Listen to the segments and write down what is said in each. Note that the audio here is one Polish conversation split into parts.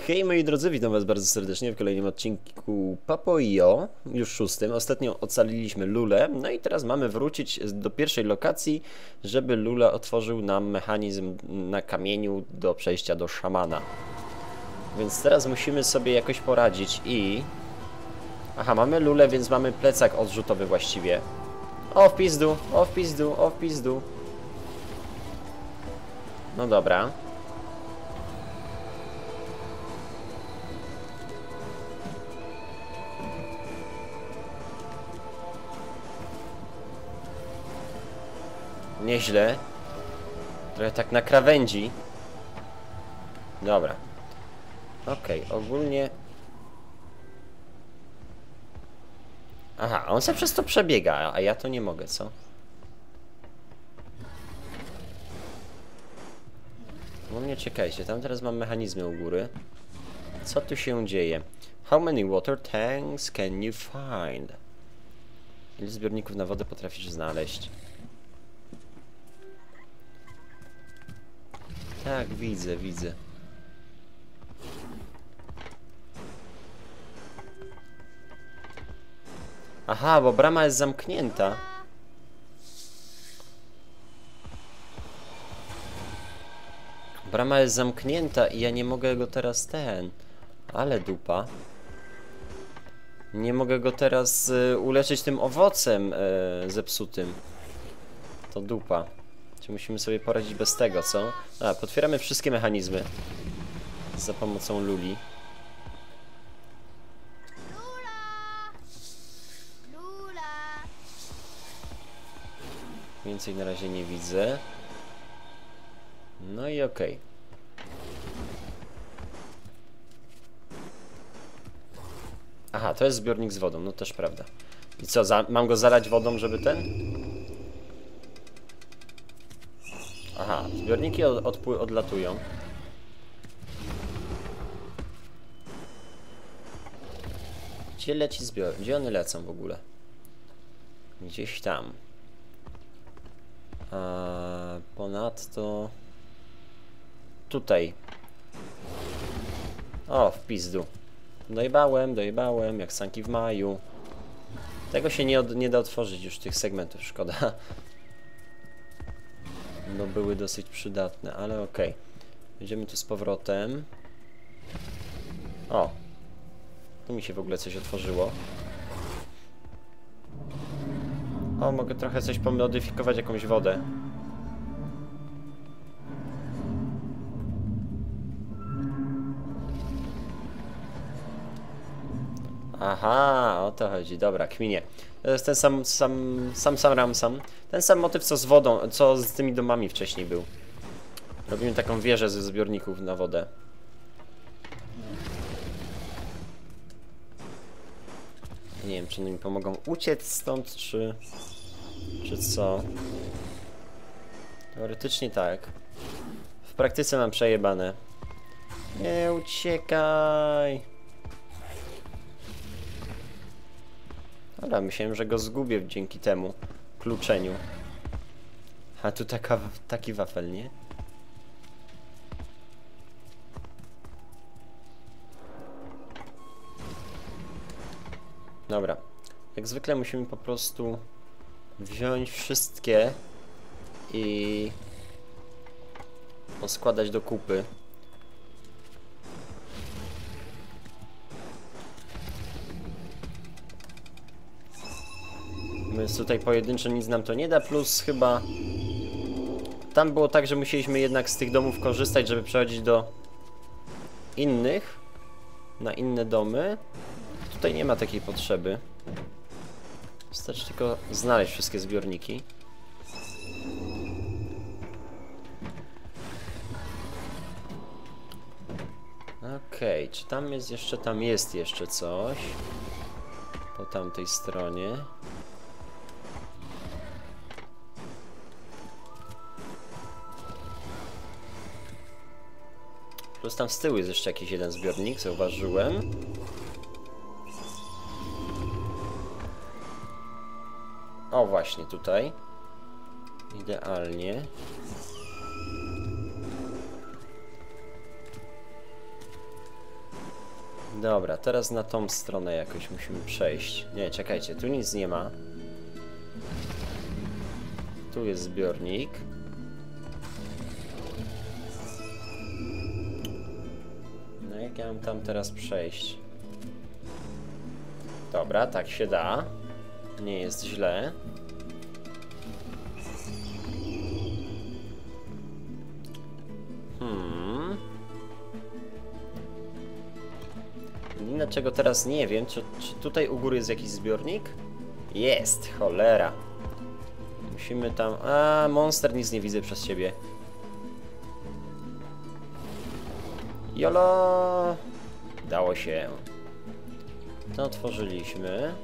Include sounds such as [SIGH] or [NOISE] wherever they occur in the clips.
Hej moi drodzy, witam was bardzo serdecznie w kolejnym odcinku Papoio, już szóstym. Ostatnio ocaliliśmy Lulę, no i teraz mamy wrócić do pierwszej lokacji, żeby Lula otworzył nam mechanizm na kamieniu do przejścia do szamana. Więc teraz musimy sobie jakoś poradzić i... Aha, mamy Lulę, więc mamy plecak odrzutowy właściwie. O, w pizdu, o, w pizdu, o, w pizdu. No dobra. Nieźle. Trochę tak na krawędzi. Dobra. Okej, ogólnie... Aha, on se przez to przebiega, a ja to nie mogę, co? Ogólnie czekajcie, tam teraz mam mechanizmy u góry. Co tu się dzieje? How many water tanks can you find? Ile zbiorników na wodę potrafisz znaleźć? Tak, widzę, widzę. Aha, bo brama jest zamknięta. Brama jest zamknięta i ja nie mogę go teraz ten. Ale dupa. Nie mogę go teraz y, uleczyć tym owocem y, zepsutym. To dupa. Czy musimy sobie poradzić bez tego, co? A, potwieramy wszystkie mechanizmy. Za pomocą luli. Więcej na razie nie widzę. No i okej. Aha, to jest zbiornik z wodą, no też prawda. I co, mam go zalać wodą, żeby ten? Aha, zbiorniki od, odpły- odlatują. Gdzie leci zbior? Gdzie one lecą w ogóle? Gdzieś tam. A ponadto... Tutaj. O, w pizdu. Dojebałem, dojebałem, jak sanki w maju. Tego się nie, od, nie da otworzyć już tych segmentów, szkoda. No były dosyć przydatne, ale okej. Idziemy tu z powrotem. O. Tu mi się w ogóle coś otworzyło. O, mogę trochę coś pomodyfikować, jakąś wodę. Aha, o to chodzi. Dobra, kminie. Jest ten sam, sam, sam, sam Ramsam. Ten sam motyw, co z wodą, co z tymi domami wcześniej był. Robimy taką wieżę ze zbiorników na wodę. Nie wiem, czy one mi pomogą uciec stąd, czy... Czy co? Teoretycznie tak. W praktyce mam przejebane. Nie uciekaj! Dobra, myślałem, że go zgubię dzięki temu kluczeniu. A tu taka, taki wafel, nie? Dobra. Jak zwykle musimy po prostu wziąć wszystkie i poskładać do kupy. Więc tutaj pojedyncze nic nam to nie da, plus chyba tam było tak, że musieliśmy jednak z tych domów korzystać, żeby przechodzić do innych, na inne domy. Tutaj nie ma takiej potrzeby. Wystarczy tylko znaleźć wszystkie zbiorniki. Okej, czy tam jest jeszcze, tam jest jeszcze coś. Po tamtej stronie. Plus tam z tyłu jest jeszcze jakiś jeden zbiornik, zauważyłem. O, właśnie tutaj. Idealnie. Dobra, teraz na tą stronę jakoś musimy przejść. Nie, czekajcie, tu nic nie ma. Tu jest zbiornik. Jak ja mam tam teraz przejść? Dobra, tak się da. Nie jest źle. Hmm. Dlaczego teraz nie wiem, czy, czy tutaj u góry jest jakiś zbiornik? Jest, cholera. Musimy tam... A, monster, nic nie widzę przez ciebie. Jolo! Dało się. To otworzyliśmy.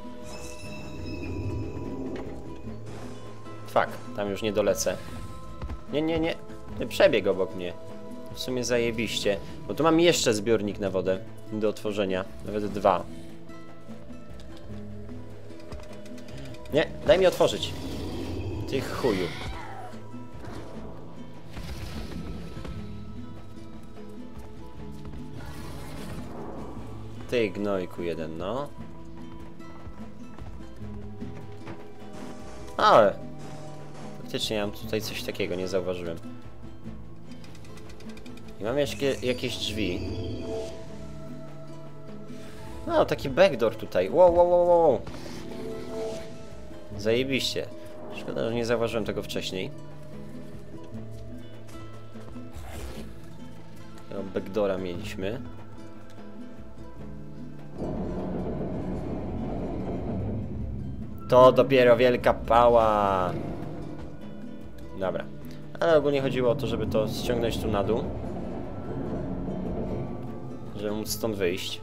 Fuck, tam już nie dolecę. Nie, nie, nie. Przebieg obok mnie. W sumie zajebiście. Bo tu mam jeszcze zbiornik na wodę do otworzenia. Nawet dwa. Nie, daj mi otworzyć. Ty chuju. Ty gnojku jeden, no. Ale. Faktycznie ja mam tutaj coś takiego, nie zauważyłem. I mam jakie, jakieś drzwi. No, taki backdoor tutaj. Wow, wow, wow, wow. Zajebiście. Szkoda, że nie zauważyłem tego wcześniej. Tego backdoora mieliśmy. To dopiero wielka pała. Dobra. Ale ogólnie chodziło o to, żeby to ściągnąć tu na dół. Żeby móc stąd wyjść.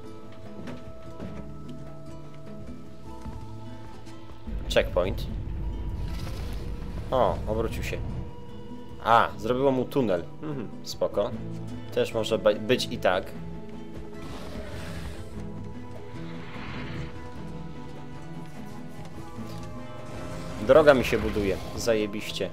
Checkpoint. O, obrócił się. A, zrobiło mu tunel. Mhm, spoko. Też może być i tak. Droga mi się buduje. Zajebiście.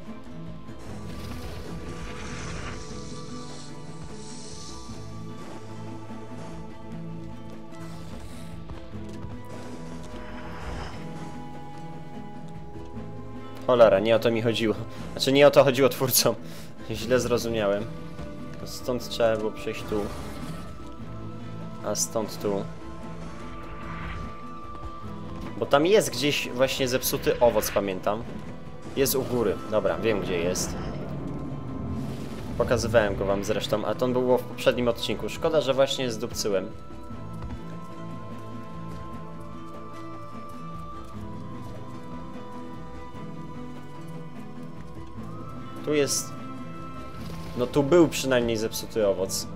Cholera, nie o to mi chodziło. Znaczy nie o to chodziło twórcom. [LAUGHS] Źle zrozumiałem. Stąd trzeba było przejść tu. A stąd tu. Bo tam jest gdzieś właśnie zepsuty owoc, pamiętam. Jest u góry. Dobra, wiem gdzie jest. Pokazywałem go wam zresztą, a to było w poprzednim odcinku. Szkoda, że właśnie zdupcyłem. Tu jest... No tu był przynajmniej zepsuty owoc.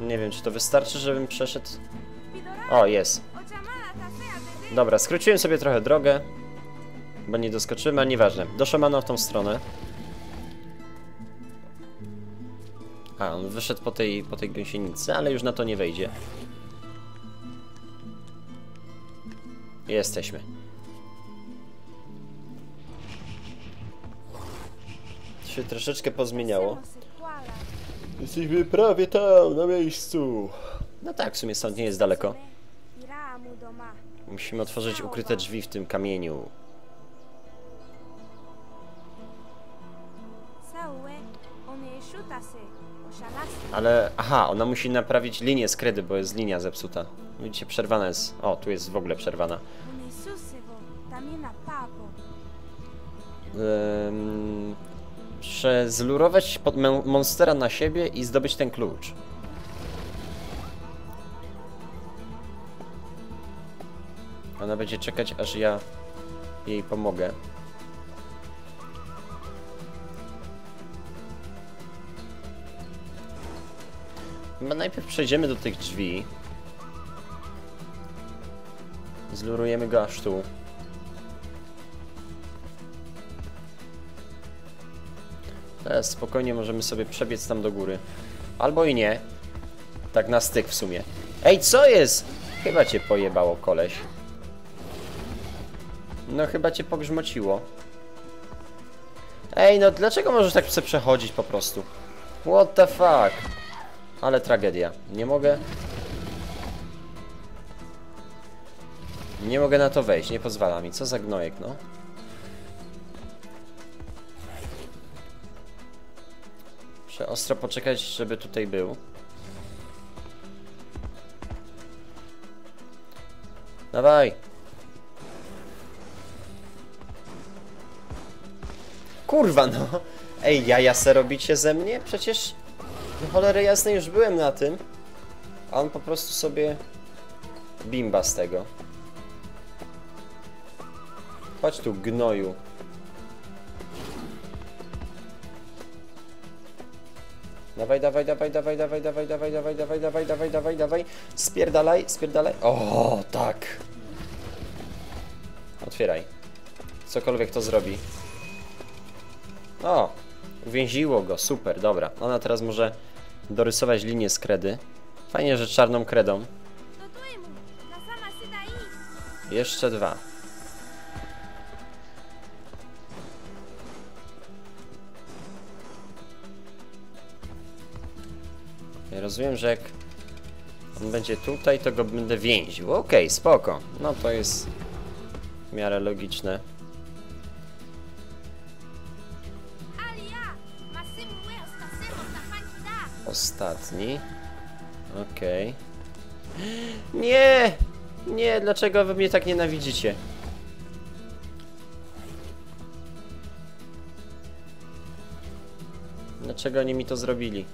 Nie wiem, czy to wystarczy, żebym przeszedł... O, jest. Dobra, skróciłem sobie trochę drogę. Bo nie doskoczyłem, ale nieważne. Do szamana w tą stronę. A, on wyszedł po tej, po tej gąsienicy, ale już na to nie wejdzie. Jesteśmy. się troszeczkę pozmieniało. Jesteśmy prawie tam, na miejscu. No tak, w sumie stąd nie jest daleko. Musimy otworzyć ukryte drzwi w tym kamieniu. Ale, aha, ona musi naprawić linię z kredy, bo jest linia zepsuta. Widzicie, przerwana jest. O, tu jest w ogóle przerwana. Przezlurować pod- mon- monstera na siebie i zdobyć ten klucz. Ona będzie czekać, aż ja jej pomogę. Chyba najpierw przejdziemy do tych drzwi. Zlurujemy go aż tu. Teraz spokojnie możemy sobie przebiec tam do góry. Albo i nie. Tak na styk w sumie. Ej, co jest? Chyba cię pojebało, koleś. No chyba cię pogrzmociło. Ej, no dlaczego możesz tak sobie przechodzić po prostu? What the fuck? Ale tragedia. Nie mogę... Nie mogę na to wejść, nie pozwala mi. Co za gnojek, no. Muszę ostro poczekać, żeby tutaj był. Dawaj. Kurwa no. Ej, jaja se robicie ze mnie? Przecież no cholery jasne już byłem na tym. A on po prostu sobie bimba z tego. Chodź tu, gnoju. Dawaj, dawaj, dawaj, dawaj, dawaj, dawaj, dawaj, dawaj, dawaj, dawaj, dawaj, dawaj, dawaj. Spierdalaj, spierdalaj. O, tak. Otwieraj. Cokolwiek to zrobi. O, uwięziło go, super, dobra. Ona teraz może dorysować linię z kredy. Fajnie, że czarną kredą. Jeszcze dwa. Ja rozumiem, że jak on będzie tutaj, to go będę więził. Okej, spoko. No to jest w miarę logiczne. Ostatni. Okej. Nie! Nie, dlaczego wy mnie tak nienawidzicie? Dlaczego oni mi to zrobili?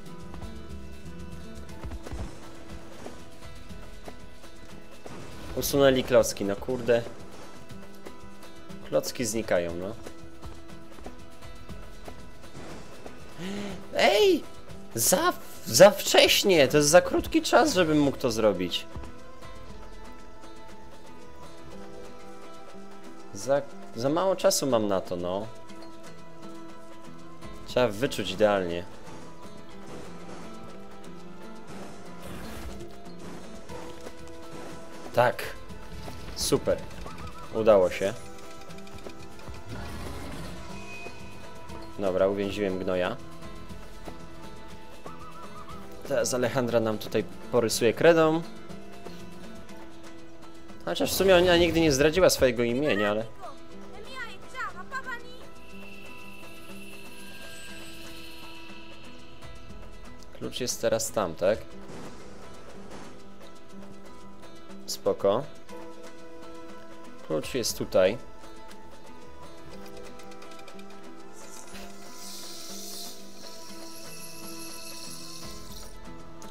Usunęli klocki, no kurde. Klocki znikają, no. Ej! Za, za wcześnie! To jest za krótki czas, żebym mógł to zrobić. Za, za mało czasu mam na to, no. Trzeba wyczuć idealnie. Tak. Super. Udało się. Dobra, uwięziłem gnoja. Teraz Alejandra nam tutaj porysuje kredą. Chociaż w sumie ona nigdy nie zdradziła swojego imienia, ale... Klucz jest teraz tam, tak? Spoko. Klucz jest tutaj.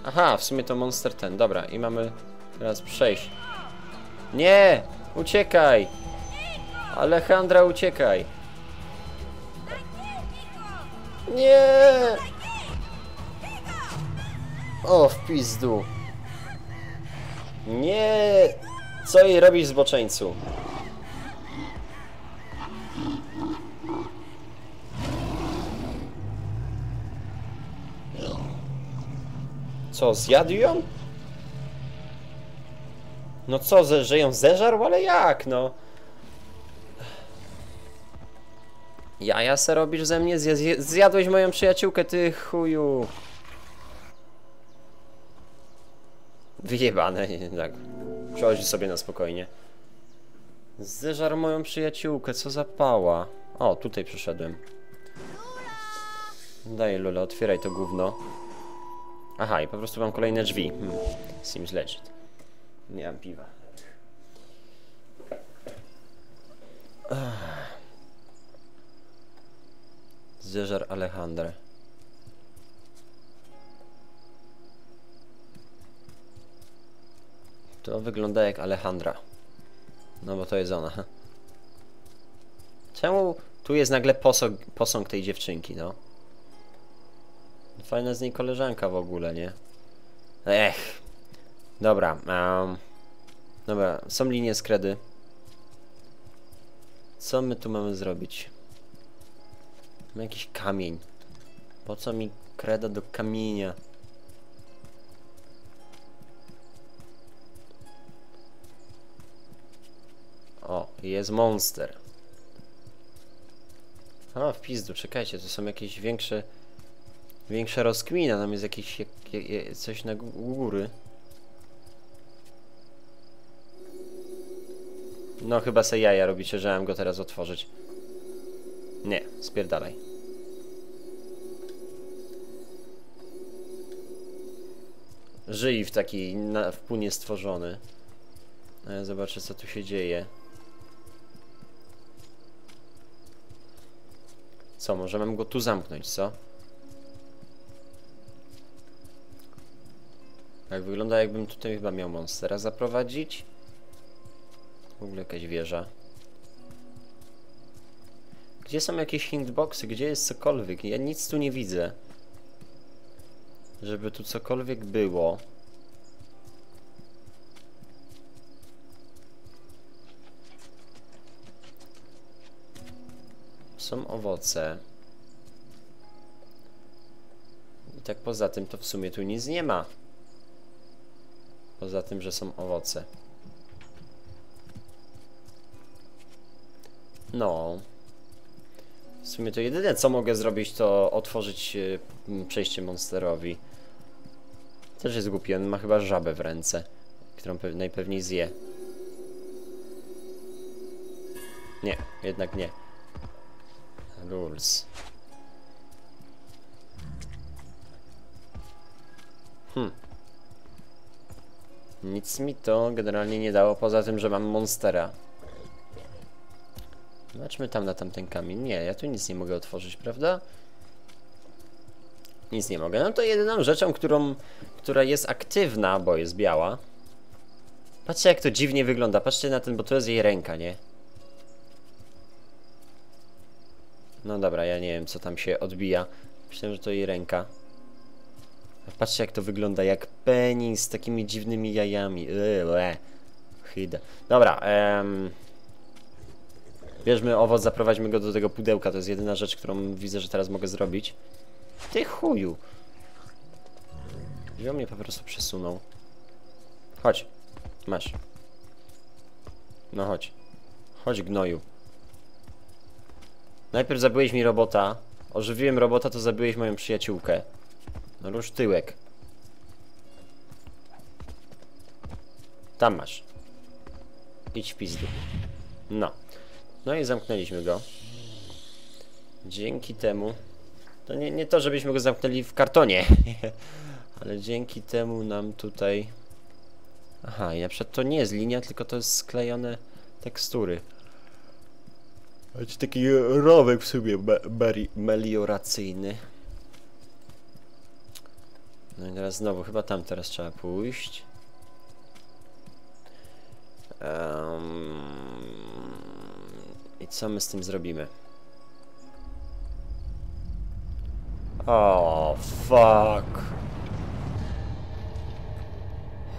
Aha, w sumie to monster ten. Dobra, i mamy teraz przejść. Nie! Uciekaj! Alejandra, uciekaj! Nie! O, w pizdu. Nie! Co jej robisz, zboczeńcu? Co, zjadł ją? No co, ze- że ją zeżarł? Ale jak, no? Jaja se robisz ze mnie? Zjadłeś moją przyjaciółkę, ty chuju. Wyjebane, tak. Przechodzi sobie na spokojnie. Zeżar moją przyjaciółkę, co za pała. O, tutaj przyszedłem. Daj Lula, otwieraj to gówno. Aha, i po prostu mam kolejne drzwi. Hmm. Seems legit. Nie mam piwa. Zeżar Alejandrę. To wygląda jak Alejandra. No bo to jest ona. Czemu tu jest nagle posąg, posąg tej dziewczynki, no? Fajna z niej koleżanka w ogóle, nie? Ech. Dobra. Um, dobra, są linie z kredy. Co my tu mamy zrobić? Mam jakiś kamień. Po co mi kreda do kamienia? O, jest monster. A, w pizdu, czekajcie, to są jakieś większe... większa rozkmina, tam jest jakieś jak, jak, coś na góry. No chyba se jaja robicie, że mam go teraz otworzyć. Nie, spierdalaj. Żyj w takiej na, w płynie stworzony. A ja zobaczę co tu się dzieje. Co, może mam go tu zamknąć, co? Tak wygląda jakbym tutaj chyba miał monstera zaprowadzić. W ogóle jakaś wieża. Gdzie są jakieś hintboxy? Gdzie jest cokolwiek? Ja nic tu nie widzę. Żeby tu cokolwiek było. Są owoce. I tak poza tym to w sumie tu nic nie ma. Poza tym, że są owoce. No. W sumie to jedyne co mogę zrobić to otworzyć m, przejście monsterowi. Też jest głupi, on ma chyba żabę w ręce, którą pe- najpewniej zje. Nie, jednak nie. Rules. Hmm. Nic mi to generalnie nie dało, poza tym, że mam monstera. Zobaczmy tam na tamten kamień. Nie, ja tu nic nie mogę otworzyć, prawda? Nic nie mogę. No to jedyną rzeczą, którą, która jest aktywna, bo jest biała. Patrzcie jak to dziwnie wygląda. Patrzcie na ten, bo to jest jej ręka, nie? No dobra, ja nie wiem co tam się odbija. Myślałem, że to jej ręka. Patrzcie jak to wygląda, jak penis z takimi dziwnymi jajami. Yle. Chyda. Dobra, em... Bierzmy owoc, zaprowadźmy go do tego pudełka. To jest jedyna rzecz, którą widzę, że teraz mogę zrobić. Ty chuju. Wziął mnie po prostu przesunął. Chodź. Masz. No chodź. Chodź gnoju. Najpierw zabiłeś mi robota. Ożywiłem robota, to zabiłeś moją przyjaciółkę. No rusz tyłek. Tam masz. Idź w pizdu. No. No i zamknęliśmy go. Dzięki temu... To nie, nie to, żebyśmy go zamknęli w kartonie. [LAUGHS] Ale dzięki temu nam tutaj... Aha, i na przykład to nie jest linia, tylko to jest sklejone tekstury. Taki rowek w sumie melioracyjny. No i teraz znowu, chyba tam teraz trzeba pójść. Em, I co my z tym zrobimy? O, fuck.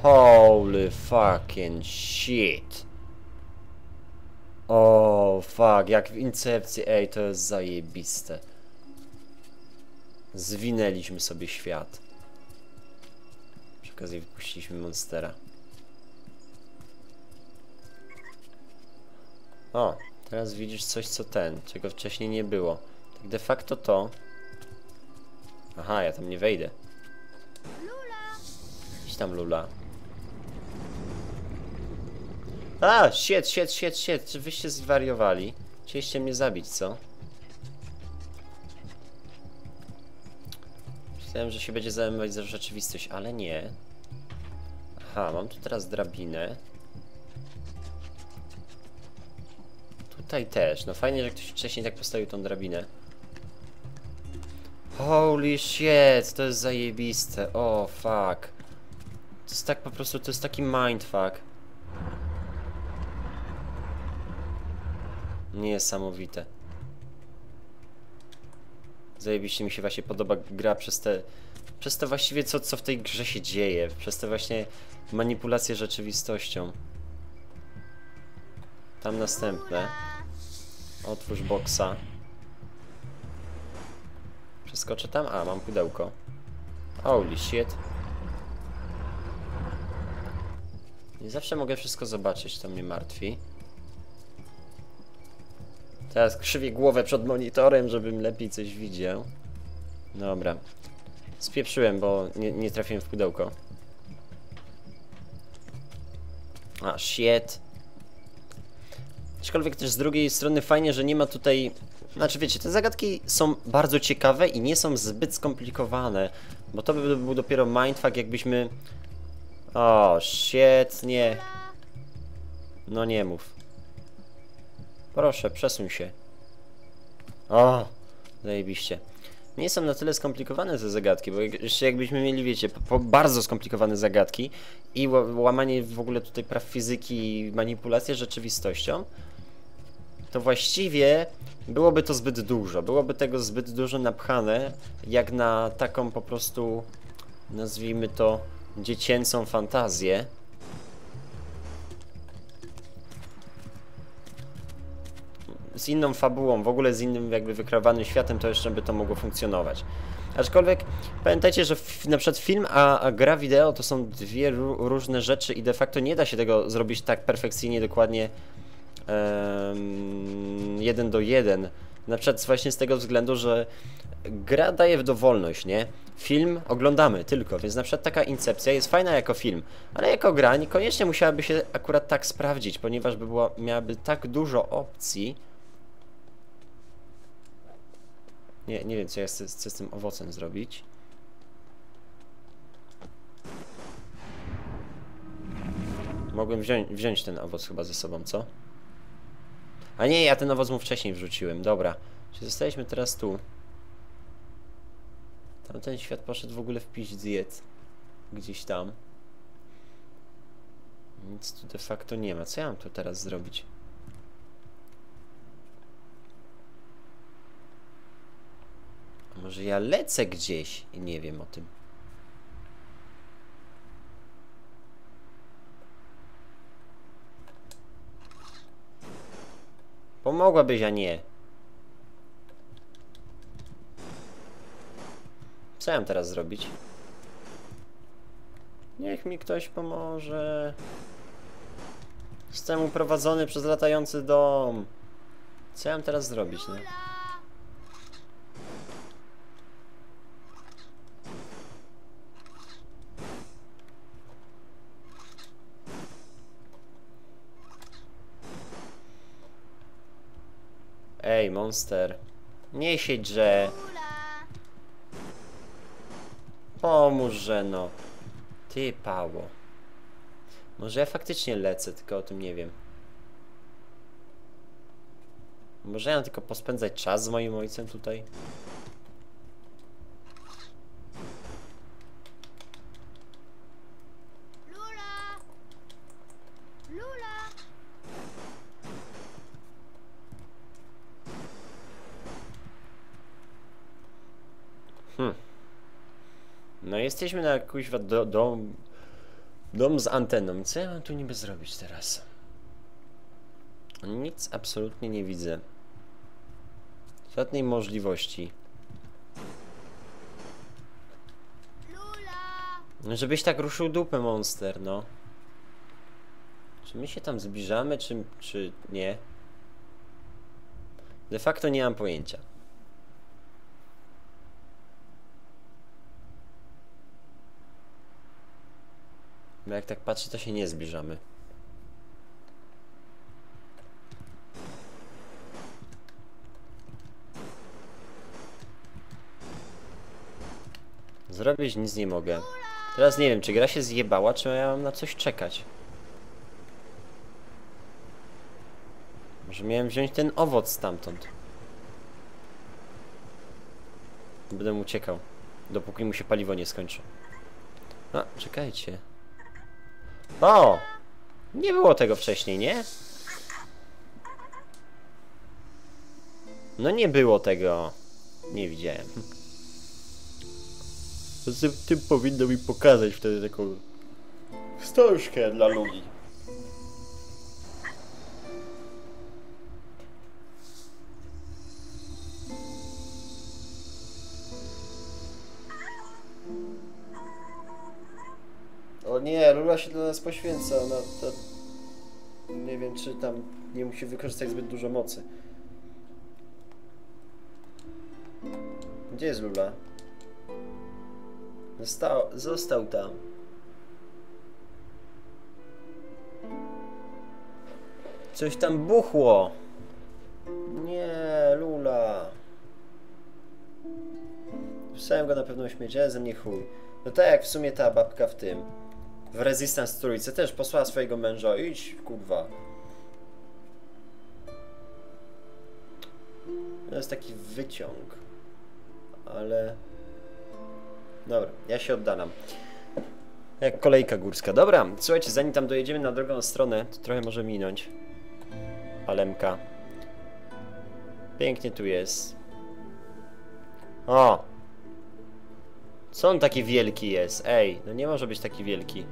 Holy fucking shit. O, fuck, jak w Incepcji, ej, to jest zajebiste. Zwinęliśmy sobie świat. Okazji wypuściliśmy monstera. O, teraz widzisz coś co ten, czego wcześniej nie było. Tak de facto to... Aha, ja tam nie wejdę. Idź tam, Lula. A, shit, shit, shit, shit. Czy wyście zwariowali? Chcieliście mnie zabić, co? Myślałem, że się będzie zajmować za rzeczywistość, ale nie. Aha, mam tu teraz drabinę. Tutaj też. No fajnie, że ktoś wcześniej tak postawił tą drabinę. Holy shit, to jest zajebiste. O, fuck. To jest tak po prostu, to jest taki mindfuck. Niesamowite. Zajebiście mi się właśnie podoba gra przez te... Przez to właściwie co, co w tej grze się dzieje. Przez te właśnie manipulacje rzeczywistością. Tam następne. Otwórz boksa. Przeskoczę tam? A, mam pudełko. Holy shit. Nie zawsze mogę wszystko zobaczyć, to mnie martwi. Teraz krzywię głowę przed monitorem, żebym lepiej coś widział. Dobra. Spieprzyłem, bo nie, nie trafiłem w pudełko. A, shit. Aczkolwiek też z drugiej strony fajnie, że nie ma tutaj... Znaczy wiecie, te zagadki są bardzo ciekawe i nie są zbyt skomplikowane. Bo to by był dopiero mindfuck, jakbyśmy... O, shit, nie. No nie mów. Proszę, przesuń się. O, zajebiście. Nie są na tyle skomplikowane te zagadki, bo jeszcze jakbyśmy mieli, wiecie, bardzo skomplikowane zagadki i ła- łamanie w ogóle tutaj praw fizyki i manipulację rzeczywistością, to właściwie byłoby to zbyt dużo. Byłoby tego zbyt dużo napchane, jak na taką po prostu, nazwijmy to, dziecięcą fantazję. Z inną fabułą, w ogóle z innym jakby wykreowanym światem, to jeszcze by to mogło funkcjonować. Aczkolwiek pamiętajcie, że na przykład film a, a gra wideo to są dwie ró- różne rzeczy i de facto nie da się tego zrobić tak perfekcyjnie, dokładnie em, jeden do jeden. Na przykład właśnie z tego względu, że gra daje w dowolność, nie? Film oglądamy tylko, więc na przykład taka incepcja jest fajna jako film, ale jako gra niekoniecznie musiałaby się akurat tak sprawdzić, ponieważ by była, miałaby tak dużo opcji, Nie, nie wiem, co ja chcę, chcę z tym owocem zrobić. Mogłem wziąć, wziąć ten owoc chyba ze sobą, co? A nie, ja ten owoc mu wcześniej wrzuciłem, dobra. Czy zostaliśmy teraz tu? Tamten świat poszedł w ogóle w piść diet. Gdzieś tam. Nic tu de facto nie ma. Co ja mam tu teraz zrobić? Może ja lecę gdzieś i nie wiem o tym. Pomogłabyś, a nie. Co ja mam teraz zrobić? Niech mi ktoś pomoże. Jestem uprowadzony przez latający dom. Co ja mam teraz zrobić, no? Ej, monster. Nie siedź, że... Pomóż, że no. Ty, Pało. Może ja faktycznie lecę, tylko o tym nie wiem. Może ja mam tylko pospędzać czas z moim ojcem tutaj? Lula! Lula! No jesteśmy na kuźwa do, dom... Dom z anteną. Co ja mam tu niby zrobić teraz? Nic absolutnie nie widzę. Żadnej możliwości. Lula! Żebyś tak ruszył dupę, monster, no. Czy my się tam zbliżamy, czy, czy nie? De facto nie mam pojęcia. Bo jak tak patrzę, to się nie zbliżamy. Zrobić nic nie mogę. Teraz nie wiem, czy gra się zjebała, czy ja mam na coś czekać. Może miałem wziąć ten owoc stamtąd. Będę uciekał, dopóki mu się paliwo nie skończy. No, czekajcie. O! Nie było tego wcześniej, nie? No nie było tego. Nie widziałem. Tym, tym powinno mi pokazać wtedy taką wstążkę dla ludzi. Lula się dla nas poświęca. Ona to... Nie wiem, czy tam nie musi wykorzystać zbyt dużo mocy. Gdzie jest Lula? Został, został tam. Coś tam buchło. Nie, Lula. Wstałem go na pewno śmieć, ale ze mnie chuj. No tak jak w sumie ta babka w tym. W Resistance trójce też posłała swojego męża. Idź, kurwa. To jest taki wyciąg. Ale... Dobra, ja się oddalam. Jak kolejka górska. Dobra, słuchajcie, zanim tam dojedziemy na drugą stronę, to trochę może minąć. Alemka. Pięknie tu jest. O! Co on taki wielki jest? Ej, no nie może być taki wielki.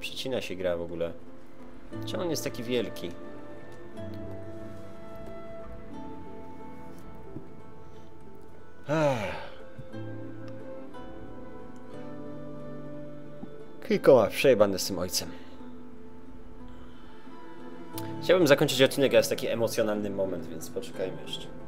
Przecina się gra w ogóle. Czemu on jest taki wielki? Ach. Kilkoma przejebany z tym ojcem. Chciałbym zakończyć odcinek, ale jest taki emocjonalny moment, więc poczekajmy jeszcze.